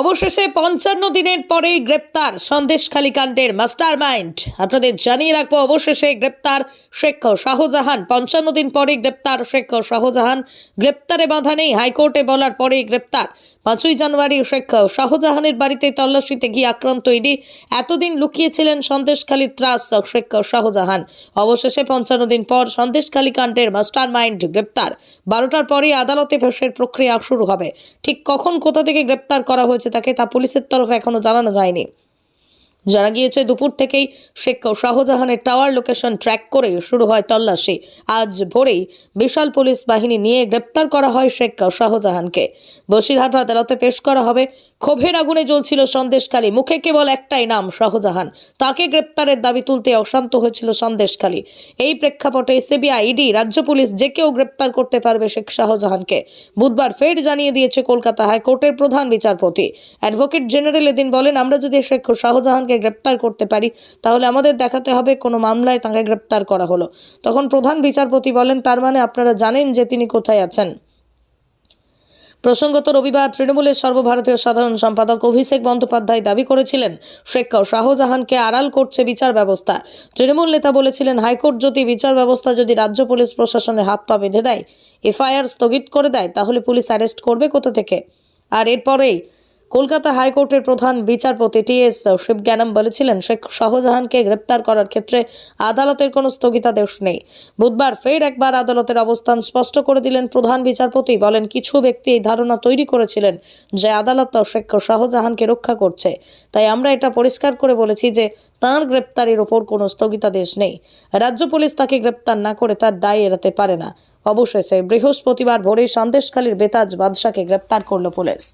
অবশেষে পঞ্চান্ন দিনের পরেই গ্রেপ্তার সন্দেশখালী কাণ্ডের মাস্টার মাইন্ড আপনাদের জানিয়ে রাখব, অবশেষে গ্রেপ্তার শেখ শাহজাহান। পঞ্চান্ন দিন পরে গ্রেপ্তার শেখ শাহজাহান। গ্রেপ্তারে বাধা নেই, হাইকোর্টে বলার পরেই গ্রেপ্তার। পাঁচই জানুয়ারি শেখ শাহজাহানের বাড়িতে তল্লাশিতে গিয়ে আক্রান্ত ইডি। এতদিন লুকিয়েছিলেন সন্দেশখালী ত্রাস শেখ শাহজাহান। অবশেষে পঞ্চান্ন দিন পর সন্দেশখালী কাণ্ডের মাস্টার মাইন্ড গ্রেপ্তার। বারোটার পরেই আদালতে পেশের প্রক্রিয়া শুরু হবে। ঠিক কখন কোথা থেকে গ্রেপ্তার করা হয়েছে তাকে তা পুলিশের তরফে এখনও জানানো যায়নি। জানা গিয়েছে, দুপুর থেকেই শেখ শাহজাহানের টাওয়ার লোকেশন ট্র্যাক করে শুরু হয় তল্লাশি। আজ ভোরেই বিশাল পুলিশ বাহিনী নিয়ে গ্রেপ্তার করা হয় শেখ শাহজাহানকে। বসিরহাট আদালতে পেশ করা হবে, ক্ষোভের আগুনে জ্বলছিল সন্দেশখালী। মুখে কেবল একটাই নাম, শাহজাহান। তাকে গ্রেপ্তারের দাবি তুলতে অশান্ত হয়েছিল সন্দেশখালী। এই প্রেক্ষাপটে সিবিআই, ইডি, রাজ্য পুলিশ যে কেউ গ্রেপ্তার করতে পারবে শেখ শাহজাহানকে। বুধবার ফের জানিয়ে দিয়েছে কলকাতা হাইকোর্টের প্রধান বিচারপতি। অ্যাডভোকেট জেনারেল এদিন বলেন, আমরা যদি শেখ শাহজাহানকে গ্রেপ্তার করতে পারি, তাহলে আমাদের দেখাতে হবে কোনো মামলায় তাকে গ্রেপ্তার করা হলো। তখন প্রধান বিচারপতি বলেন, তার মানে আপনারা জানেন যে তিনি কোথায় আছেন। প্রসঙ্গত রবিবার তৃণমূলের সর্বভারতীয় সাধারণ সম্পাদক অভিষেক বন্দ্যোপাধ্যায় দাবি করেছিলেন, শেখ শাহজাহানকে আড়াল করছে বিচার ব্যবস্থা। তৃণমূল নেতা বলেছিলেন, হাইকোর্ট যদি বিচার ব্যবস্থা যদি রাজ্য পুলিশ প্রশাসনের হাত পা বেঁধে দেয়, এফআইআর স্থগিত করে দেয়, তাহলে পুলিশ অ্যারেস্ট করবে কোথা থেকে? আর এরপরেই কলকাতা হাইকোর্টের প্রধান বিচারপতি টি এস শিবজ্ঞানম বলেছিলেন, শেখ শাহজাহানকে গ্রেপ্তার করার ক্ষেত্রে আদালতের কোনো স্থগিতাদেশ নেই। বুধবার ফের একবার আদালতের অবস্থান স্পষ্ট করে দিলেন প্রধান বিচারপতি। বলেন, কিছু ব্যক্তি এই ধারণা তৈরি করেছিলেন যে আদালত শেখ শাহজাহানকে রক্ষা করছে। তাই আমরা এটা পরিষ্কার করে বলেছি যে তাঁর গ্রেপ্তারের ওপর কোনো স্থগিতাদেশ নেই। রাজ্য পুলিশ তাকে গ্রেপ্তার না করে তার দায় এড়াতে পারে না। অবশেষে বৃহস্পতিবার ভোরে সন্দেশখালীর বেতাজ বাদশাকে গ্রেপ্তার করল পুলিশ।